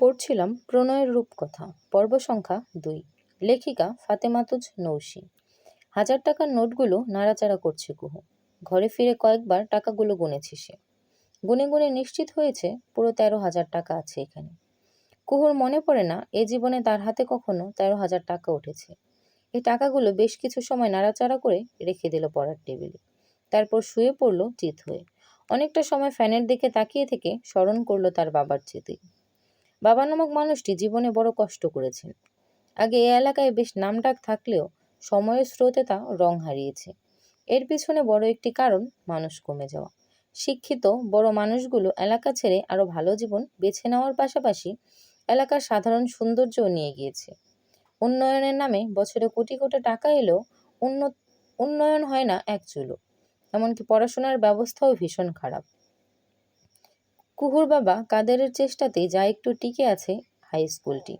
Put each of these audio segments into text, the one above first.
পড়ছিলাম প্রণয়ের রূপকথা, পর্ব সংখ্যা দুই। লেখিকা ফাতেমাতুজ নৌশি। হাজার টাকার নোটগুলো নাড়াচাড়া করছে কুহু। ঘরে ফিরে কয়েকবার টাকাগুলো গুনেছে সে। গুনে গুনে নিশ্চিত হয়েছে পুরো তেরো হাজার টাকা আছে এখানে। কুহুর মনে পড়ে না, এ জীবনে তার হাতে কখনো তেরো হাজার টাকা উঠেছে। এই টাকাগুলো বেশ কিছু সময় নাড়াচাড়া করে রেখে দিল পড়ার টেবিলে। তারপর শুয়ে পড়ল চিত হয়ে। অনেকটা সময় ফ্যানের দিকে তাকিয়ে থেকে স্মরণ করল তার বাবার স্মৃতি। বাবা নামক মানুষটি জীবনে বড় কষ্ট করেছেন। আগে এ এলাকায় বেশ নামডাক থাকলেও সময়ের স্রোতে তা রং হারিয়েছে। এর পিছনে বড় একটি কারণ মানুষ কমে যাওয়া। শিক্ষিত বড় মানুষগুলো এলাকা ছেড়ে আরও ভালো জীবন বেছে নেওয়ার পাশাপাশি এলাকার সাধারণ সৌন্দর্যও নিয়ে গিয়েছে। উন্নয়নের নামে বছরে কোটি কোটি টাকা এলেও উন্নত উন্নয়ন হয় না এক চুলো। এমনকি পড়াশোনার ব্যবস্থাও ভীষণ খারাপ। কুহুর বাবা কাদেরের চেষ্টাতেই যা একটু টিকে আছে হাই স্কুলটি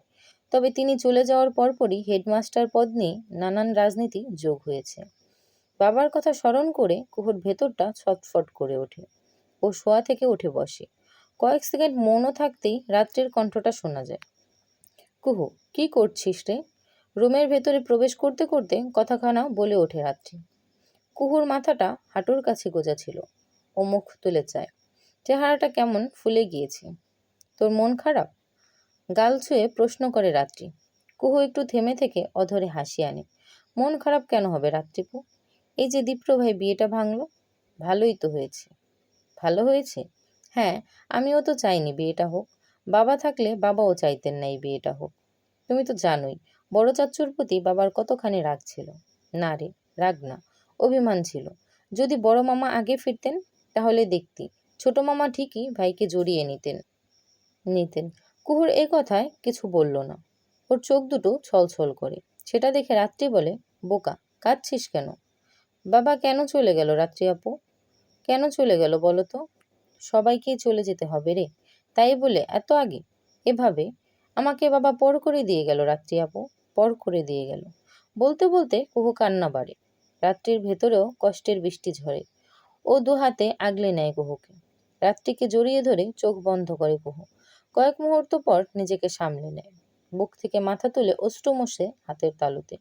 তবে তিনি চলে যাওয়ার পরপরই হেডমাস্টার পদ নিয়ে নানান রাজনীতি যোগ হয়েছে। বাবার কথা স্মরণ করে কুহুর ভেতরটা ছটফট করে ওঠে ও শোয়া থেকে উঠে বসে। কয়েক সেকেন্ড মৌন থাকতেই রাত্রির কণ্ঠটা শোনা যায়। কুহু, কি করছিস রে? রুমের ভেতরে প্রবেশ করতে করতে কথাখানা বলে ওঠে রাত্রি। কুহুর মাথাটা হাঁটুর কাছে গোজা ছিল ও মুখ তুলে চায়। চেহারাটা কেমন ফুলে গিয়েছে। তোর মন খারাপ? গাল ছুঁয়ে প্রশ্ন করে রাত্রি। কুহু একটু থেমে থেকে অধরে হাসি আনে। মন খারাপ কেন হবে রাত্রিপু এই যে দীপ্র ভাই বিয়েটা ভাঙল? ভালোই তো হয়েছে। ভালো হয়েছে? হ্যাঁ আমিও তো চাইনি বিয়েটা হোক। বাবা থাকলে বাবাও চাইতেন না এই বিয়েটা হোক। তুমি তো জানোই, বড় চাচ্চুর প্রতি বাবার কতখানি রাগ ছিল। না রে, রাগ না, অভিমান ছিল। যদি বড় মামা আগে ফিরতেন, তাহলে দেখতি। ছোট মামা ঠিকই ভাইকে জড়িয়ে নিতেন নিতেন। কুহুর এ কথায় কিছু বলল না। ওর চোখ দুটো ছলছল করে। সেটা দেখে রাত্রি বলে, বোকা, কাঁদছিস কেন? বাবা কেন চলে গেল রাত্রি আপু? কেন চলে গেল বলো তো? সবাইকেই চলে যেতে হবে রে। তাই বলে, এত আগে? এভাবে? আমাকে বাবা পর করে দিয়ে গেল রাত্রি আপু, পর করে দিয়ে গেল। বলতে বলতে কুহু কান্না বাড়ে। রাত্রির ভেতরেও কষ্টের বৃষ্টি ঝরে। ও দু হাতে আগলে নেয় কুহুকে। রাত্রিকে জড়িয়ে ধরে চোখ বন্ধ করে কুহু। কয়েক মুহূর্ত পর নিজেকে সামলে নেয়। বুক থেকে মাথা তুলে অষ্টু মশে হাতের তালুতে।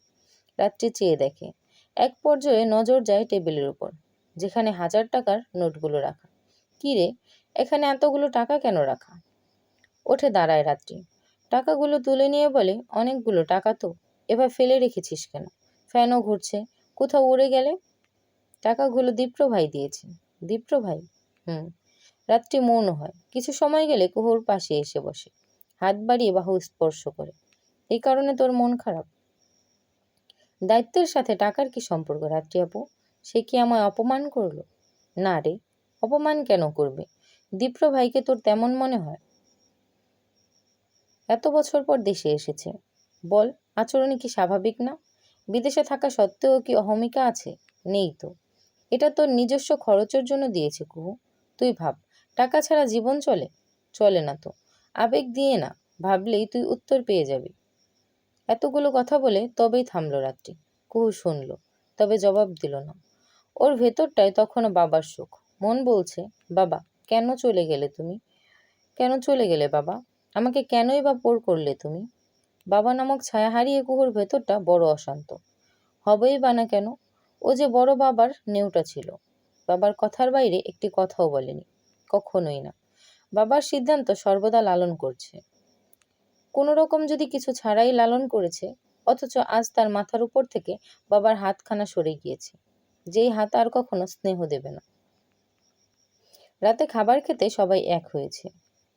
রাত্রি চেয়ে দেখে। এক পর্যায়ে নজর যায় টেবিলের উপর, যেখানে হাজার টাকার নোটগুলো রাখা। কি রে, এখানে এতগুলো টাকা কেন রাখা? ওঠে দাঁড়ায় রাত্রি টাকাগুলো তুলে নিয়ে বলে, অনেকগুলো টাকা তো, এবার ফেলে রেখেছিস কেন? ফ্যানও ঘুরছে, কোথাও উড়ে গেলে? টাকাগুলো দীপ্র ভাই দিয়েছে। দীপ্র ভাই হুম। রাত্রি মৌন হয়। কিছু সময় গেলে কুহুর পাশে এসে বসে। হাত বাড়িয়ে বাহু স্পর্শ করে। এই কারণে তোর মন খারাপ। দায়িত্বের সাথে টাকার কি সম্পর্ক, রাত্রি আপু? সে কি আমায় অপমান করল? না রে, অপমান কেন করবে? দীপ্র ভাইকে তোর তেমন মনে হয়? এত বছর পর দেশে এসেছে। বল, আচরণে কি স্বাভাবিক না? বিদেশে থাকা সত্ত্বেও কি অহমিকা আছে? নেই তো। এটা তোর নিজস্ব খরচের জন্য দিয়েছে কুহু। তুই ভাব। টাকা ছাড়া জীবন চলে? চলে না তো। আবেগ দিয়ে না, ভাবলেই তুই উত্তর পেয়ে যাবি। এতগুলো কথা বলে তবেই থামলো রাত্রি। কুহু শুনল, তবে জবাব দিল না। ওর ভেতরটায় তখনও বাবার সুখ মন বলছে, বাবা, কেন চলে গেলে তুমি? কেন চলে গেলে বাবা? আমাকে কেনই বা পোর করলে তুমি? বাবা নামক ছায়া হারিয়ে কুহুর ভেতরটা বড় অশান্ত। হবেই বা না কেন? ও যে বড় বাবার নেউটা ছিল। বাবার কথার বাইরে একটি কথাও বলেনি। কখনোই না। বাবার সিদ্ধান্ত সর্বদা লালন করছে। কোনো রকম যদি কিছু ছাড়াই লালন করেছে, অথচ আজ তার মাথার উপর থেকে বাবার হাতখানা সরে গিয়েছে, যেই হাত আর কখনো স্নেহ দেবে না। রাতে খাবার খেতে সবাই এক হয়েছে।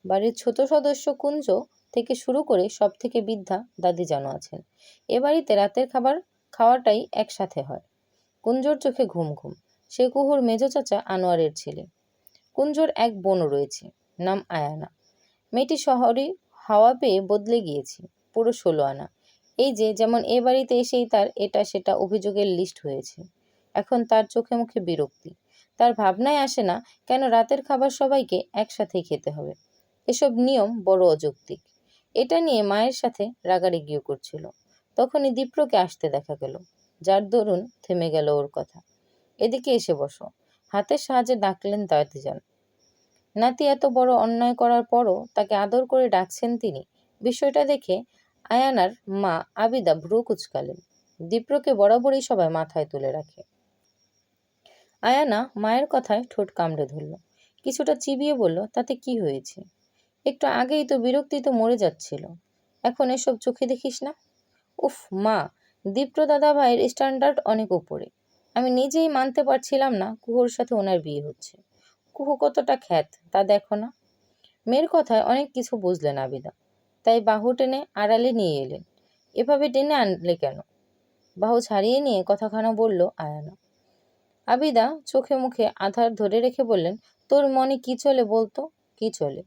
বাড়ির ছোট সদস্য কুঞ্জ থেকে শুরু করে সব থেকে বৃদ্ধা দাদি জানো আছেন। এ বাড়িতে রাতের খাবার খাওয়াটাই একসাথে হয়। কুঞ্জর চোখে ঘুম ঘুম। সে কুহুর মেজ চাচা আনোয়ারের ছেলে। কুঞ্জর এক বোনও রয়েছে, নাম আয়ানা। মেয়েটি শহরে হাওয়া পেয়ে বদলে গিয়েছে, পুরো ষোলো আনা। এই যে, যেমন এ বাড়িতে এসেই তার এটা সেটা অভিযোগের লিস্ট হয়েছে। এখন তার চোখে মুখে বিরক্তি। তার ভাবনায় আসে না, কেন রাতের খাবার সবাইকে একসাথেই খেতে হবে। এসব নিয়ম বড় অযৌক্তিক। এটা নিয়ে মায়ের সাথে রাগারাগিও করছিল। তখনই দীপ্রকে আসতে দেখা গেল। যার দরুন থেমে গেল ওর কথা। এদিকে এসে বসো। হাতের সাহায্যে ডাকলেন যান নাতি এত বড় অন্যায় করার পরও তাকে আদর করে ডাকছেন তিনি। বিষয়টা দেখে আয়ানার মা আবিদা ভ্রু কুচকালেন। দীপ্রকে বরাবরই সবাই মাথায় তুলে রাখে। আয়ানা মায়ের কথায় ঠোঁট কামড়ে ধরল। কিছুটা চিবিয়ে বলল, তাতে কি হয়েছে? একটু আগেই তো বিরক্তিতে মরে যাচ্ছিল। এখন এসব চোখে দেখিস না? উফ, মা, দীপ্র দাদা ভাইয়ের স্ট্যান্ডার্ড অনেক উপরে। আমি নিজেই মানতে পারছিলাম না কুহুর সাথে ওনার বিয়ে হচ্ছে। কুহু কতটা খ্যাত, তা দেখো না। মেয়ের কথায় অনেক কিছু বুঝলেন আবিদা। তাই বাহু টেনে আড়ালে নিয়ে এলেন। এভাবে টেনে আনলে কেন? বাহু ছাড়িয়ে নিয়ে কথাখানা বলল আয়ানা। আবিদা চোখে মুখে আধার ধরে রেখে বললেন, তোর মনে কি চলে বলতো? কি চলে?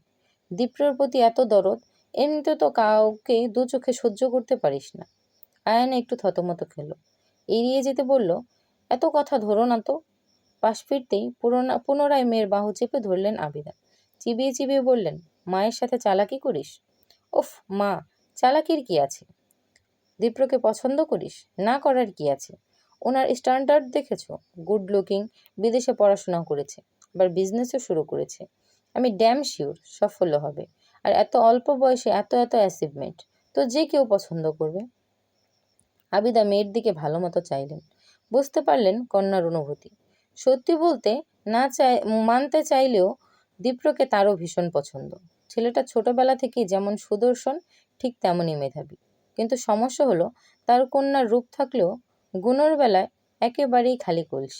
দীপ্রর প্রতি এত দরদ, এমনিতে তো কাউকে দু চোখে সহ্য করতে পারিস না। আয়ানা একটু থতমত খেলো। এড়িয়ে যেতে বলল এত কথা ধরো না তো। পাশ ফিরতেই পুরোনা পুনরায় মেয়ের বাহু চেপে ধরলেন আবিদা। চিবিয়ে চিবিয়ে বললেন, মায়ের সাথে চালাকি করিস? ওফ মা, চালাকির কি আছে? দীপ্রকে পছন্দ করিস? না করার কি আছে? ওনার স্ট্যান্ডার্ড দেখেছ? গুড লুকিং, বিদেশে পড়াশোনা করেছে, আবার বিজনেসও শুরু করেছে। আমি ড্যাম শিওর, সাফল্য হবে। আর এত অল্প বয়সে এত এত অ্যাচিভমেন্ট, তো যে কেউ পছন্দ করবে? আবিদা মেয়ের দিকে ভালো মতো চাইলেন। বুঝতে পারলেন কন্যার অনুভূতি। সত্যি বলতে না চাই, মানতে চাইলেও দীপ্রকে তারও ভীষণ পছন্দ। ছেলেটা ছোটবেলা থেকেই যেমন সুদর্শন, ঠিক তেমনই মেধাবী। কিন্তু সমস্যা হলো, তার কন্যার রূপ থাকলেও গুণের বেলায় একেবারেই খালি কলসি।